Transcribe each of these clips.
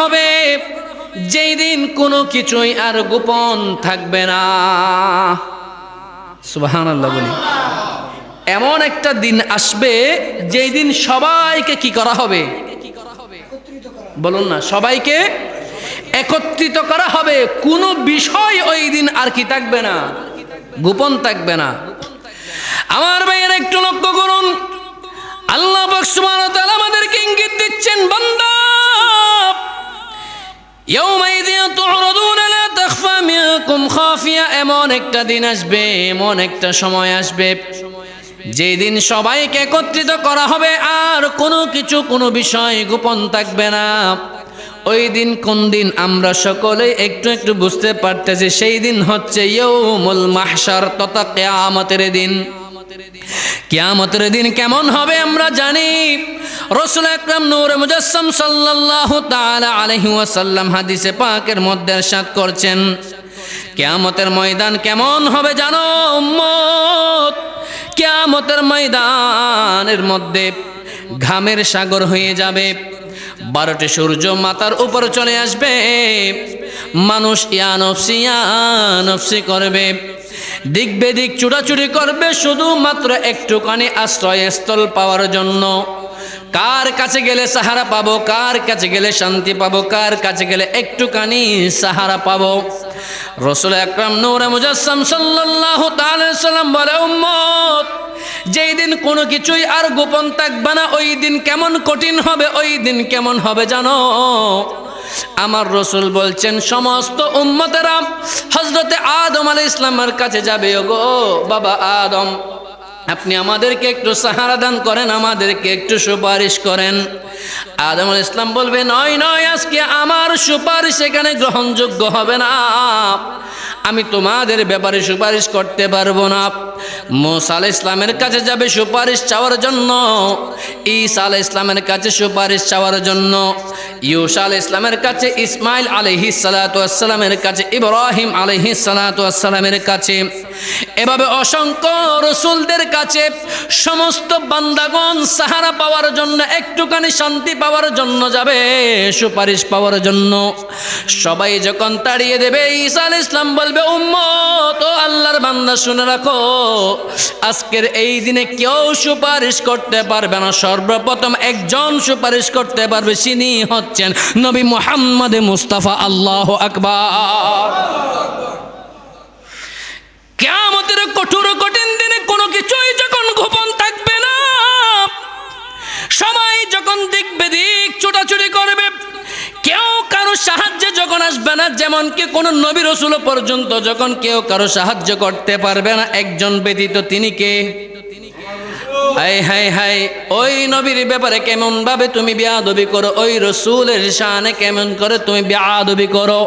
হবে। যেই দিন কোনো কিছুই আর গোপন থাকবে না। সুবাহান বলি। এমন একটা দিন আসবে যেই দিন সবাইকে কি করা হবে? বলুন না, সবাইকে একত্রিত করা হবে। কোনো বিষয় ওই দিন আর কি থাকবে না, গোপন থাকবে না। আমার ভাইয়ের, একটু লক্ষ্য করুন। আল্লাহ আমাদেরকে ইঙ্গিত দিচ্ছেন, বান্দা! এমন একটা দিন আসবে, এমন একটা সময় আসবে, যেই দিন সবাইকে একত্রিত করা হবে, আর কোনো কিছু, কোনো বিষয় গোপন থাকবে না। ওই দিন কোন দিন আমরা সকলে একটু একটু বুঝতে পারতেছি, সেই দিন হচ্ছে ইয়ৌমুল মাহশার, তথা কেয়ামতের দিন। কিয়ামতের দিন কেমন হবে আমরা জানি। রসুল আকরাম নূর মুজাসম সাল্লাহ তালা আলহি ওয়াসাল্লাম হাদিসে পাকের মধ্যে সাত করছেন, কেয়ামতের ময়দান কেমন হবে জানো মত কেয়ামতের ময়দানের মধ্যে ঘামের সাগর হয়ে যাবে, বারোটি সূর্য মাতার উপর চলে আসবে, মানুষ ইয়ানফসি ইয়ানফসি করবে, দিক বেদিক চুরাচুরি করবে শুধুমাত্র একটুখানি আশ্রয়স্থল পাওয়ার জন্য। কার কাছে গেলে সাহারা পাবো? কার কাছে গেলে শান্তি পাবো? কার কাছে গেলে একটুখানি সাহারা পাবো? রসুল আকরাম নূর মুজাসসাম সাল্লাল্লাহু তাআলা সাল্লাম বলে, উম্মত, যেই দিন কোনো কিছুই আর গোপন থাকবে না, ওই দিন কেমন কঠিন হবে, ওই দিন কেমন হবে জানো? আমার রসুল বলছেন, সমস্ত উম্মতেরা হজরতে আদম আলাই ইসলামের কাছে যাবে গো বাবা আদম। আপনি আমাদেরকে একটু সাহারা দান করেন, আমাদেরকে একটু সুপারিশ করেন। আদম ইসলাম বলবে, নয় নয়, আজকে আমার সুপারিশ এখানে গ্রহণযোগ্য হবে না। আমি তোমাদের ব্যাপারে সুপারিশ করতে পারব না। মোসা আল ইসলামের কাছে যাবে সুপারিশ চাওয়ার জন্য। ঈসা আল ইসলামের কাছে সুপারিশ চাওয়ার জন্য। ইউসা আল ইসলামের কাছে, ইসমাইল আলহি সালাতামের কাছে, ইব্রাহিম আলহি সালাতামের কাছে। এভাবে অসংখ্য রসুলদের কাছে সমস্ত বান্দাগণ সাহারা পাওয়ার জন্য, একটুখানি শান্তি পাওয়ার জন্য যাবে, সুপারিশ পাওয়ার জন্য। সবাই যখন তাড়িয়ে দেবে, ঈসা ইসলাম বলবে, উম্মত, ও আল্লাহর বান্দা, শুনে রাখো, আজকের এই দিনে কেউ সুপারিশ করতে পারবে না। সর্বপ্রথম একজন সুপারিশ করতে পারবে তিনি হচ্ছেন নবী মোহাম্মদ মুস্তাফা আল্লাহ আকবার। যেমন কি কোনো নবী রসুল পর্যন্ত যখন কেউ কারও সাহায্য করতে পারবে না, একজন ব্যতীত তিনি কে? নবীর ব্যাপারে কেমন ভাবে তুমি বিয়াদবি করো? ওই রসুলের শানে কেমন করে তুমি বিয়াদবি করো?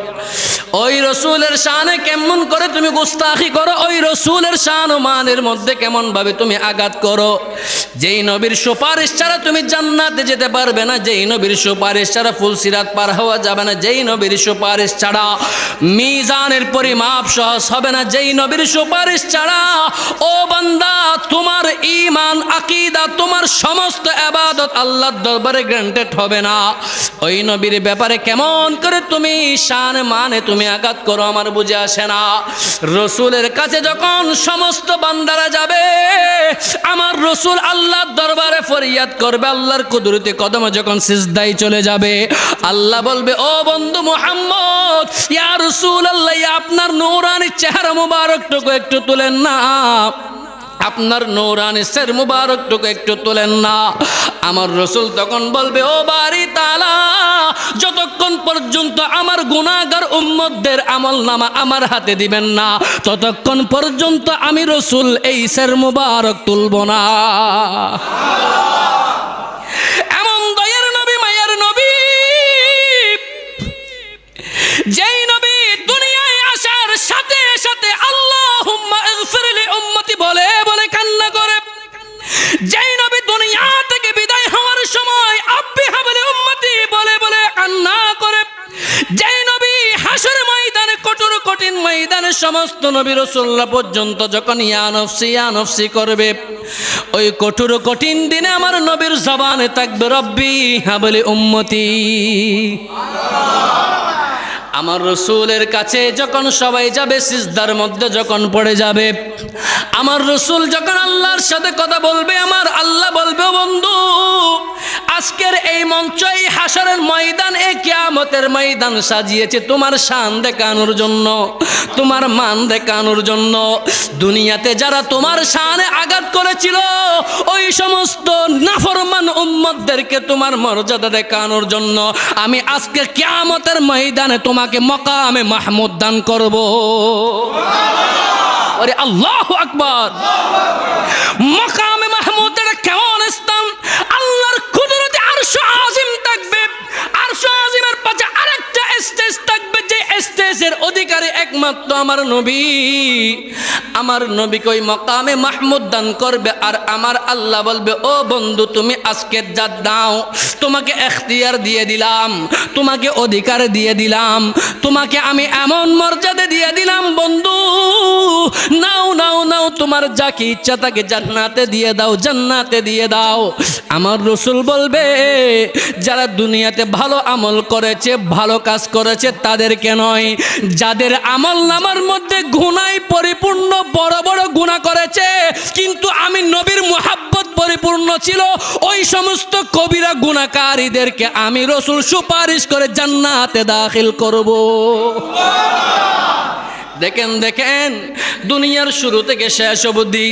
ওই রসুলের শানে কেমন করে তুমি গুস্তাখি করো, ওই রসুলের শান ও মানের মধ্যে কেমন ভাবে তুমি আঘাত করো? যেই নবীর সুপারিশ ছাড়া তুমি জান্নাতে যেতে পারবে না, যেই নবীর সুপারিশ ছাড়া ফুলসিরাত পার হওয়া যাবে না, যেই নবীর সুপারিশ ছাড়া মিজানের পরিমাপ সহজ হবে না, যেই নবীর সুপারিশ ছাড়া, ও বান্দা, তোমার ইমান আকিদা, তোমার সমস্ত আবাদত আল্লাহর দরবারে গ্রান্টেড হবে না। ওই নবীর ব্যাপারে কেমন করে তুমি শান মানে তুমি আঘাত করো, আমার বুঝে আসে না। রসুলের কাছে যখন সমস্ত বান্দারা যাবে, আমার রসুল আল্লাহর দরবারে ফরিয়াদ করবে, আল্লাহর কুদরতি কদমে যখন সিজদাই চলে যাবে, আল্লাহ বলবে, ও বন্ধু মোহাম্মদ, ইয়া রসুল আল্লাহ আপনার নৌরানি চেহারা মুবারকটুকু একটু তুলেন না। আপনার নৌরানি সের মুবারকটুকু একটু তোলেন না। আমার রসুল তখন বলবে, ও বাড়ি তালা, যতক্ষণ পর্যন্ত আমার গুণাগার উম্মদের আমল নামা আমার হাতে দিবেন না, ততক্ষণ পর্যন্ত আমি রসুল এই সের মুবারক তুলব না। সমস্ত নবী রসুল্লাহ পর্যন্ত যখন ইয়ানফসি ইয়ানফসি করবে, ওই কঠোর কঠিন দিনে আমার নবীর জবানে থাকবে, রব্বি হাবলি উম্মতি। আমার রসুলের কাছে যখন সবাই যাবে, সিজদার মধ্যে যখন পড়ে যাবে, আমার রসুল যখন আল্লাহর সাথে কথা বলবে, আমার আল্লাহ বলবে বন্ধু আজকের এই মঞ্চ এই হাসরের ময়দান, এই কিয়ামতের ময়দান সাজিয়েছে তোমার শান দেখানোর জন্য, তোমার মান দেখানোর জন্য। দুনিয়াতে যারা তোমার শানে আঘাত করেছিল, ওই সমস্ত নাফরমান উম্মতদেরকে তোমার মর্যাদা দেখানোর জন্য আমি আজকে কিয়ামতের ময়দানে তোমাকে মকামে মাহমুদ দান করব। আরে আল্লাহ আকবার। মকামে স্টেজের অধিকারী একমাত্র আমার নবী। আমার নবীকে ওই মকামে মাহমুদ দান করবে আর আমার আল্লাহ বলবে, ও বন্ধু, তুমি আজকে যা দাও, তোমাকে এখতিয়ার দিয়ে দিলাম, তোমাকে অধিকার দিয়ে দিলাম, তোমাকে আমি এমন মর্যাদা দিয়ে দিলাম, বন্ধু, নাও নাও নাও, তোমার যাকে ইচ্ছা তাকে জান্নাতে দিয়ে দাও, জান্নাতে দিয়ে দাও। আমার রসুল বলবে, যারা দুনিয়াতে ভালো আমল করেছে, ভালো কাজ করেছে, তাদেরকে নয়, যাদের আমল নামার মধ্যে গুণাই পরিপূর্ণ, বড় বড় গুণা করেছে। কিন্তু আমি নবীর মোহাব্বত পরিপূর্ণ ছিল। ওই সমস্ত কবিরা গুণাকারীদেরকে আমি রসুল সুপারিশ করে জান্নাতে দাখিল করব। দেখেন দেখেন, দুনিয়ার শুরু থেকে শেষ অবধি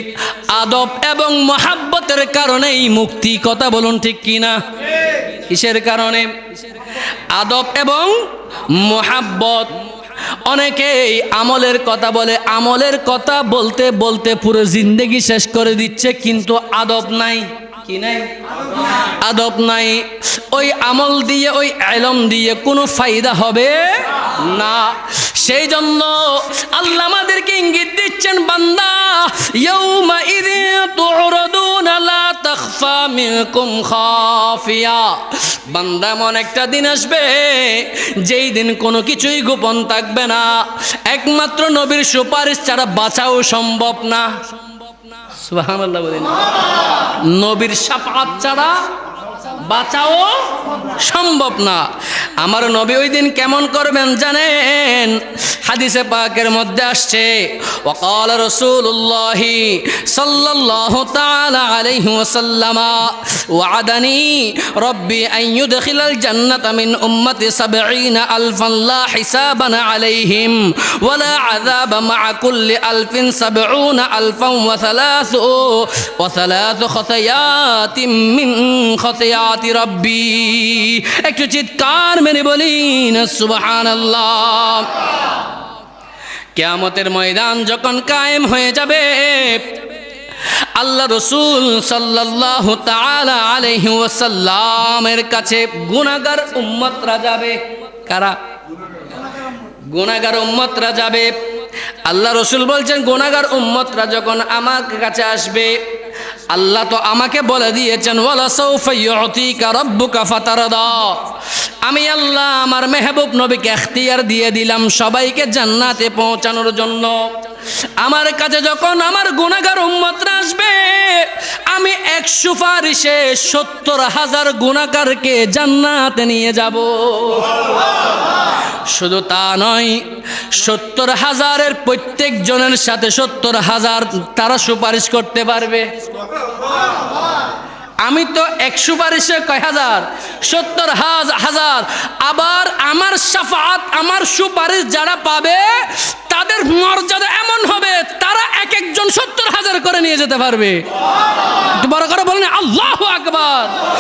আদব এবং মহাব্বতের কারণেই মুক্তি, কথা বলুন ঠিক কিনা? কিসের কারণে? আদব এবং মহাব্বত। অনেকেই আমলের কথা বলে, আমলের কথা বলতে বলতে পুরো জিন্দেগি শেষ করে দিচ্ছে, কিন্তু আদব নাই। কি নাই? আদব নাই। ওই আমল দিয়ে, ওই আলম দিয়ে কোনো ফায়দা হবে না। সেই জন্য আল্লাহ আমাদেরকে ইঙ্গিত দিচ্ছেন, বান্দা ইয়াউমা ইযি তুরদুনা লা তাখফা মিনকুম খাফিয়া। বান্দা এমন একটা দিন আসবে যেই দিন কোনো কিছুই গোপন থাকবে না। একমাত্র নবীর সুপারিশ ছাড়া বাঁচাও সম্ভব না। সুবহানাল্লাহ বলেন। নবীর সাফাত ছাড়া বাঁচাও সম্ভব না। আমার নবী ওই দিন কেমন করবেন জানেন? হাদিসে পাকের মধ্যে আসছে ওকাল রসুল্লাহ তাআলা আলাইহি ওয়াসাল্লাম ওয়াদানি রব্বি আন ইউদখিলাল জান্নাতা মিন উম্মতি 70 আলফান হিসাবান আলাইহিম ওয়ালা আযাবা মা কুল্লি আলফিন 70 আলফান ওয়া থালাথু ওয়া থালাথু খতায়াতিম মিন খতায়াতি। রব্বি। একটু চিৎকার মেরে বলিন, সুবহানাল্লাহ। কেয়ামতের ময়দান যখন কায়েম হয়ে যাবে, আল্লাহ রসুল সাল্লাহ তাআলা আলাইহি ওয়াসাল্লামের কাছে গুনাহগার উম্মতরা যাবে। কারা? গুনাহগার উম্মতরা যাবে। আল্লাহ রসুল বলছেন, গুনাহগার উম্মতরা যখন আমার কাছে আসবে আল্লাহ তো আমাকে বলে দিয়েছেন আমি আল্লাহ আমার মেহবুব নবীকে এখতিয়ার দিয়ে দিলাম সবাইকে জান্নাতে পৌঁছানোর জন্য। আমার কাছে যখন আমার গুনাহগার উম্মতরা আসবে, আমি এক সুপারিশে সত্তর হাজার গুণাকারকে জান্নাতে নিয়ে যাব। শুধু তা নয়, সত্তর হাজারের প্রত্যেক জনের সাথে সত্তর হাজার তারা সুপারিশ করতে পারবে। আমি তো এক সুপারিশে কয় হাজার, সত্তর হাজার, আবার আমার সাফাত, আমার সুপারিশ যারা পাবে, তাদের মর্যাদা এমন হবে, তারা এক একজন সত্তর হাজার করে নিয়ে যেতে পারবে। বড় করে বলেন, আল্লাহ আকবার।